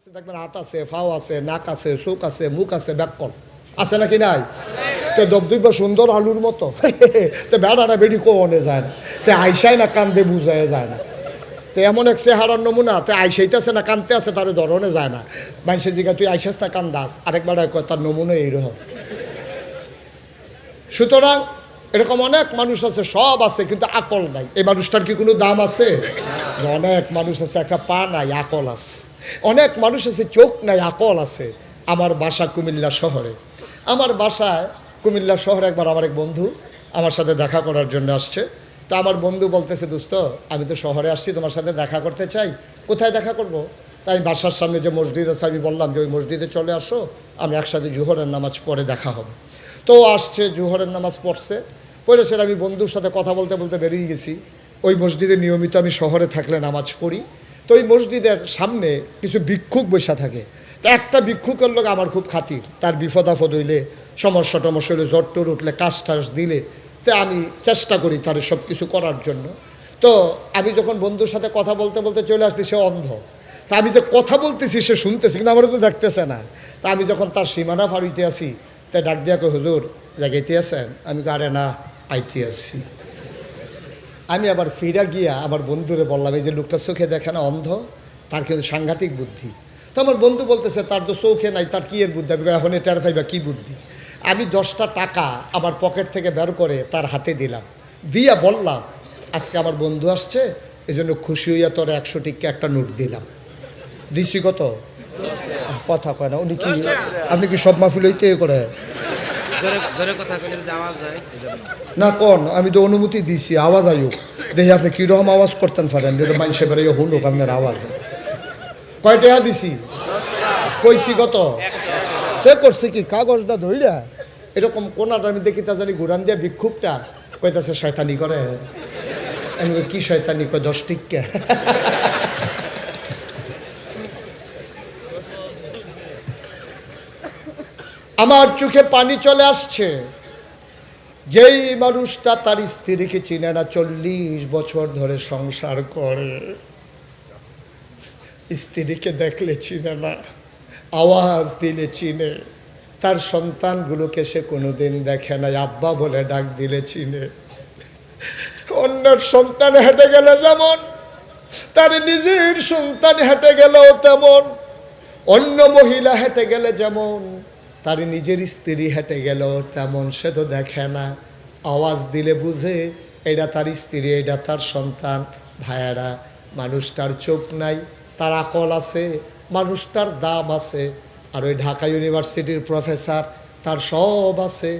আছে, দেখবেন হাত আছে ফাও আছে, নাক আছে, চোখ আছে, মুখ আছে ব্যাকল আছে নাকি নাই? তো দবদুব সুন্দর আলুর মতো। তো বেড়াটা বেড়ি কোনে যায় না। তে আইসাই না, কান্দে বুঝায় যায় না। তো এমন এক চেহারার নমুনা, তে আইসাইতেছে না, কানতে আছে, তার ধরনে যায় না। মানুষের জিগা তুই আইসাস না, কান্দাস। আরেকবার তার নমুনা এইরকম সুতরাং এরকম অনেক মানুষ আছে, সব আছে, কিন্তু আকল নাই। এই মানুষটার কি কোনো দাম আছে? অনেক মানুষ আছে, একটা পা নাই, আকল আছে। অনেক মানুষ আছে, চোখ নাই, আকল আছে। আমার বাসা কুমিল্লা শহরে। আমার বাসায় কুমিল্লা শহরে একবার আমার এক বন্ধু আমার সাথে দেখা করার জন্য আসছে। তা আমার বন্ধু বলতেছে, দোস্ত, আমি তো শহরে আসছি, তোমার সাথে দেখা করতে চাই। কোথায় দেখা করব? তাই বাসার সামনে যে মসজিদ আছে, আমি বললাম যে, ওই মসজিদে চলে আসো, আমি একসাথে জুহরের নামাজ পরে দেখা হবে। তো আসছে, জুহরের নামাজ পড়ছে। পড়ে সেটা আমি বন্ধুর সাথে কথা বলতে বলতে বেরিয়ে গেছি। ওই মসজিদে নিয়মিত আমি শহরে থাকলে নামাজ পড়ি। তো ওই মসজিদের সামনে কিছু ভিক্ষুক বসা থাকে। তা একটা ভিক্ষুকের লোক আমার খুব খাতির। তার বিপদ আপদ হইলে, সমস্যা টমস্যা হইলে, জ্বর টর উঠলে, কাজ টাস দিলে, তা আমি চেষ্টা করি তার সব কিছু করার জন্য। তো আমি যখন বন্ধুর সাথে কথা বলতে বলতে চলে আসছি, সে অন্ধ। তা আমি যে কথা বলতেছি, সে শুনতেছি কিন্তু আমার তো দেখতেছে না। তা আমি যখন তার সীমানা ফাড়িতে আসি, তা ডাক দিয়া কই হুজুর, জাগাইতে আছেন? আমি আরে না, আইতে আসছি আমি আবার ফিরা গিয়া আমার বন্ধুরে বললাম, এই যে লোকটা চোখে দেখে না, অন্ধ, তার কিন্তু সাংঘাতিক বুদ্ধি। তো আমার বন্ধু বলতেছে, তার তো চোখে নাই, তার কী এর বুদ্ধি? আমি এখন এটার পাইবা কী বুদ্ধি? আমি দশটা টাকা আমার পকেট থেকে বের করে তার হাতে দিলাম। দিয়া বললাম, আজকে আমার বন্ধু আসছে এই জন্য খুশি হইয়া তোর একশো টিকা একটা নোট দিলাম। দিছি কত? কথা কয় না, উনি কি আপনি কি সব মাহফিল হইতে করে? না, কোন? আমি তো অনুমতি দিছি, আওয়াজ আয়ুক দেখি আপনি কীরকম আওয়াজ করতেন পারেন যেটা মানুষে বেড়ে হুনুক আপনার আওয়াজ কয় টাকা দিছি? কইছি কত? তে করছে কি, কাগজটা ধইরা? এরকম কোনাটা আমি দেখি তা জানি ঘুরান দিয়া ভিক্ষুকটা কইতাছে, শয়তানি করে। আমি কি শয়তানি? কয় দশ টিকা আমার চোখে পানি চলে আসছে। যেই মানুষটা তার স্ত্রীকে চিনে না, চল্লিশ বছর ধরে সংসার করে। স্ত্রীকে দেখলে চিনে না, আওয়াজ দিলে চিনে। তার সন্তানগুলোকে সে কোনোদিন দেখে না আব্বা বলে ডাক দিলে চিনে। অন্যের সন্তান হেঁটে গেলে যেমন, তার নিজের সন্তান হেঁটে গেলেও তেমন, অন্য মহিলা হেঁটে গেলে যেমন। তার নিজের স্ত্রী হেঁটে গেল, তেমন সে তো দেখে না। আওয়াজ দিলে বুঝে, এটা তার স্ত্রী, এটা তার সন্তান। ভাইয়ারা, মানুষটার চোখ নাই, তার আকল আছে, মানুষটার দাম আছে। আর ওই ঢাকা ইউনিভার্সিটির প্রফেসর, তার সব আছে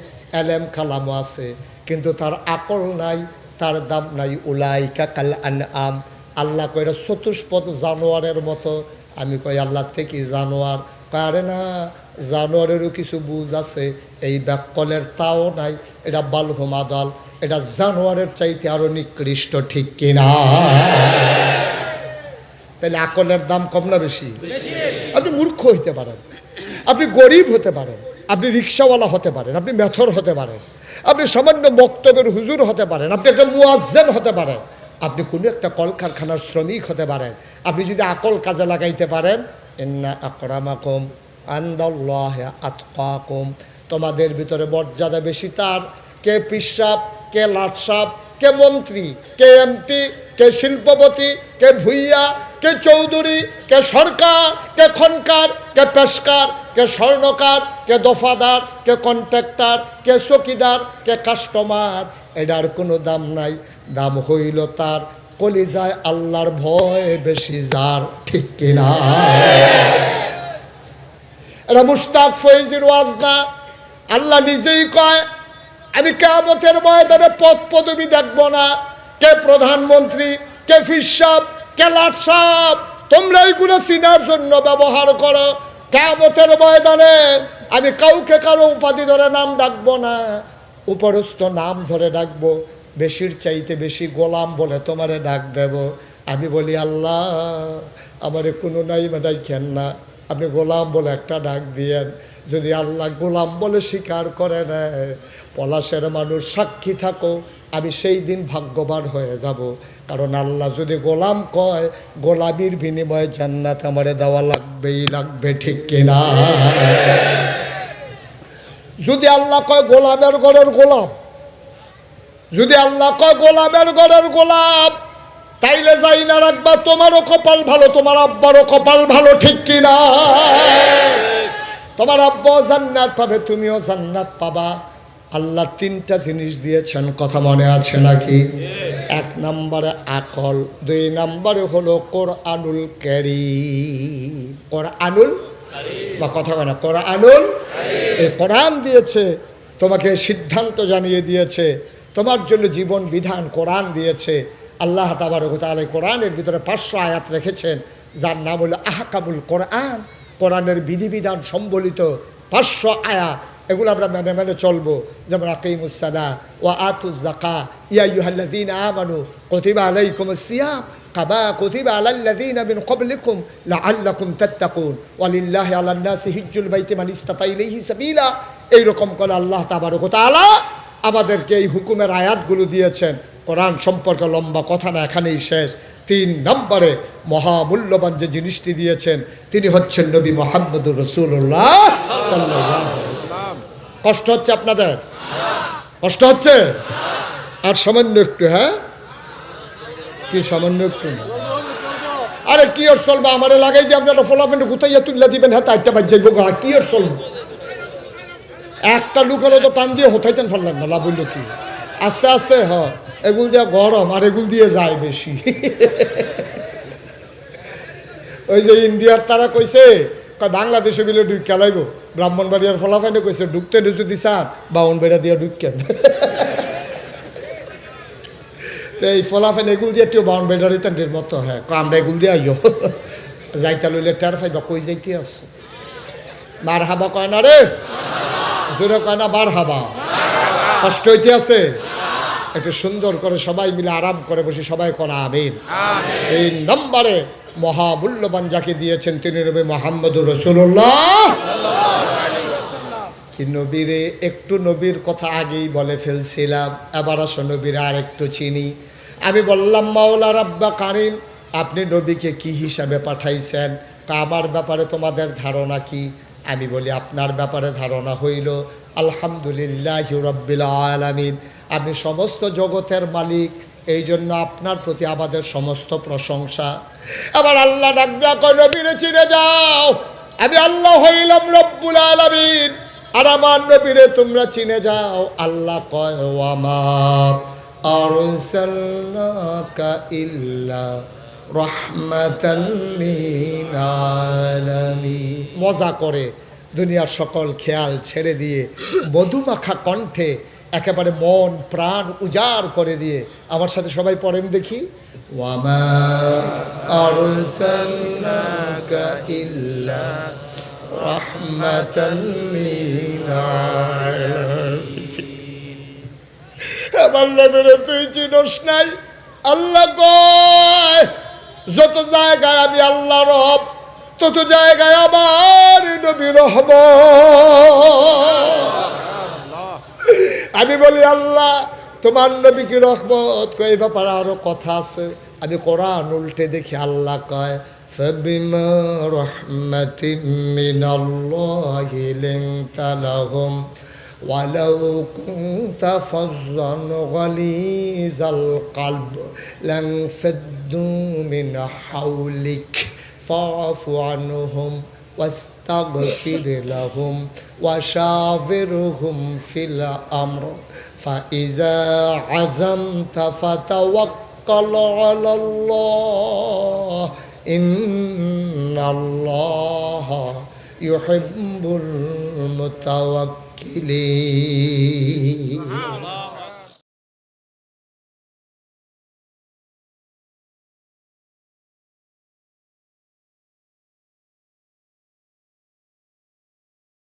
এলএম কালামও আছে, কিন্তু তার আকল নাই, তার দাম নাই। উলাইকা কাল আন আম আল্লাহ কইরা চতুষ্পদ জানোয়ারের মতো। আমি কই, আল্লাহ থেকে জানোয়ার? কারে না জানোয়ারেরও কিছু বুঝ আছে এই ব্যাকলের তাও নাই এটা বালহুমা দল এটা জানোয়ারের চাইতে আরও নিকৃষ্ট ঠিক কিনা? তাহলে আকলের দাম কম না বেশি? আপনি মূর্খ হইতে পারেন আপনি গরিব হতে পারেন আপনি রিক্সাওয়ালা হতে পারেন আপনি মেথর হতে পারেন আপনি সামান্য বক্তব্যের হুজুর হতে পারেন আপনি একটা মুয়াজ্জেন হতে পারেন আপনি কোনো একটা কলকারখানার শ্রমিক হতে পারেন আপনি যদি আকল কাজে লাগাইতে পারেন এন্না আকরামাকুম আন্দাল্লাহ আতকাকুম। তোমাদের ভিতরে মর্যাদা বেশি তার। কে পিসাব, কে লাটসাপ কে মন্ত্রী, কে এমপি, কে শিল্পপতি, কে ভুইয়া, কে চৌধুরী, কে সরকার, কে খনকার, কে পেশকার, কে স্বর্ণকার, কে দফাদার, কে কন্ট্রাক্টর, কে চকিদার, কে কাস্টমার। এটার কোনো দাম নাই। দাম হইল তার কলিজায় আল্লাহর ভয় বেশি যার ঠিক কিনা। এটা মুস্তাক ফৈজির ওয়াজ না। আল্লাহ নিজেই কয়, আমি কেমতের ময়দানে পদ পদবি দেখব না। কে প্রধানমন্ত্রী, কে ফিসাব কে লাট লাটসাব তোমরা এইগুলো চিনার জন্য ব্যবহার করো। কেমতের ময়দানে আমি কাউকে কারও উপাধি ধরে নাম ডাকবো না। উপরস্থ নাম ধরে ডাকবো। বেশির চাইতে বেশি গোলাম বলে তোমারে ডাক দেব। আমি বলি, আল্লাহ, আমারে কোনো নাই মানে খেন না। আপনি গোলাম বলে একটা ডাক দিয়েন। যদি আল্লাহ গোলাম বলে স্বীকার করে নেয়, পলাশের মানুষ সাক্ষী থাকো, আমি সেই দিন ভাগ্যবান হয়ে যাব। কারণ আল্লাহ যদি গোলাম কয়, গোলামির বিনিময়ে জান্নাত আমারে দেওয়া লাগবেই লাগবে, ঠিক কিনা যদি আল্লাহ কয়, গোলামের ঘরের গোলাম যদি আল্লাহ কয় গোলামের ঘরের গোলাপ, তাইলে যাই না রাখবা তোমারও কপাল ভালো, তোমার আব্বারও কপাল ভালো, ঠিক কিনা তোমার আব্বাও জান্নাত পাবে, তুমিও জান্নাত পাবা। আল্লাহ তিনটা জিনিস দিয়েছেন, কথা মনে আছে নাকি? এক নম্বরে আকল, দুই নম্বরে হলো কোরআনুল ক্যারি কোরআনুল বা কথা কেনা কোরআনুল এই কোরআন দিয়েছে, তোমাকে সিদ্ধান্ত জানিয়ে দিয়েছে তোমার জন্য জীবন বিধান কোরআন দিয়েছে। আল্লাহ তাবারক তাআলা কোরআনের ভিতরে পাঁচশো আয়াত রেখেছেন, যার নাম হলো আহকামুল কোরআন। কোরআনের বিধিবিধান সম্বলিত পাঁচশো আয়াত, এগুলো আমরা মেনে মেনে চলবো। যেমন আকিমুসাদা ও আতুজ জাকা ইয়াইহাল্লাদিন আমানু কতিবা আলাইকুম সিয়াম কাবা কতিবা আলাল্লাদিন মিন ক্বাবলিকুম লাআল্লাকুম তাত্তাকুন। ওয়ালিল্লাহি আলান নাসি হিজ্জুল বাইতি মান ইসতাতা ইলাইহি সাবিলা। এইরকম করে আল্লাহ তাবারক ওয়া তাআলা আমাদেরকে এই হুকুমের আয়াতগুলো দিয়েছেন। কোরআন সম্পর্কে লম্বা কথা না, এখানেই শেষ। তিন নম্বরে মহামূল্যবান যে জিনিসটি দিয়েছেন, তিনি হচ্ছেন নবী মোহাম্মদুর রসুল্লাহ কষ্ট হচ্ছে আপনাদের? কষ্ট হচ্ছে? আর সামান্য একটু হ্যাঁ? কি সামান্য একটু? আরে কি আর চলবে? আমারে লাগাই দিয়ে আপনারা ফলাফেন্ড গুতাইয়া তুললা দিবেন হ্যাঁ? তাইটা বাজ্যে গোগা কি আর চলবে? একটা লুকেরও তো টান দিয়ে হতাইতেন ফেললেন না, লাভ কি? আস্তে আস্তে, হ, এগুল দিয়ে গরম আর এগুল দিয়ে যায় বেশি। ওই যে ইন্ডিয়ার তারা কইছে বাংলাদেশে বিলে ডুব খেলাইব। ব্রাহ্মণবাড়িয়ার ফলাফাইনে কইছে ডুবতে ডুবতে দিছান বাউন বেড়া দিয়ে ডুবকেন তো এই ফলাফাইন এগুল দিয়ে একটু বাউন বেড়ারি তান্ডের মতো হ্যাঁ। আমরা এগুল দিয়ে আইও যাইতা লইলে টের ফাইবা কই যাইতে আছে? মার হাবা কয় না রে? জোরে কয় না বার হাবা কষ্ট হইতে আছে? একটু সুন্দর করে সবাই মিলে আরাম করে বসে সবাই করা আমিন। এই নম্বরে মহামূল্যবান যাকে দিয়েছেন তিনি নবী মোহাম্মদুর রসুল্লাহ কি নবীরে? একটু নবীর কথা আগেই বলে ফেলছিলাম এবার আসো নবীর আর একটু চিনি। আমি বললাম মাওলা রাব্বা কারিম আপনি নবীকে কি হিসাবে পাঠাইছেন? তা আমার ব্যাপারে তোমাদের ধারণা কি? আমি বলি, আপনার ব্যাপারে ধারণা হইল, আলহামদুলিল্লাহ রব্বিল আলামিন। আপনি সমস্ত জগতের মালিক এই জন্য আপনার প্রতি আমাদের সমস্ত প্রশংসা। আবার আল্লাহ ডাক দেয়া কয় নবীরে চিনে যাও, আমি আল্লাহ হইলাম রব্বুল আলামিন। আর আমার নবীরে তোমরা চিনে যাও। আল্লাহ কয় আমার আরসালনাকা ইল্লা মজা করে দুনিয়ার সকল খেয়াল ছেড়ে দিয়ে মধুমাখা কণ্ঠে একেবারে মন প্রাণ উজাড় করে দিয়ে আমার সাথে সবাই পড়েন দেখি। ওয়ামা আরসালনাকা ইল্লা রাহমাতাল আমার নবীরে তুই চিনস নাই। আল্লাহ কয় যত জায়গায় আমি আল্লাহ রব তত জায়গায় আমার নবী রহম আমি বলি আল্লাহ তোমার নবী কি রহমত কয় এই ব্যাপারে আরো কথা আছে আমি কোরআন উল্টে দেখি আল্লাহ কয় فبما رحمة من الله لنت لهم ولو كنت فظا غليظ القلب لانفضوا من حولك فاعف عنهم واستغفر لهم وشاورهم في الأمر فإذا عزمت فتوكل على الله إن الله يحب المتوكلين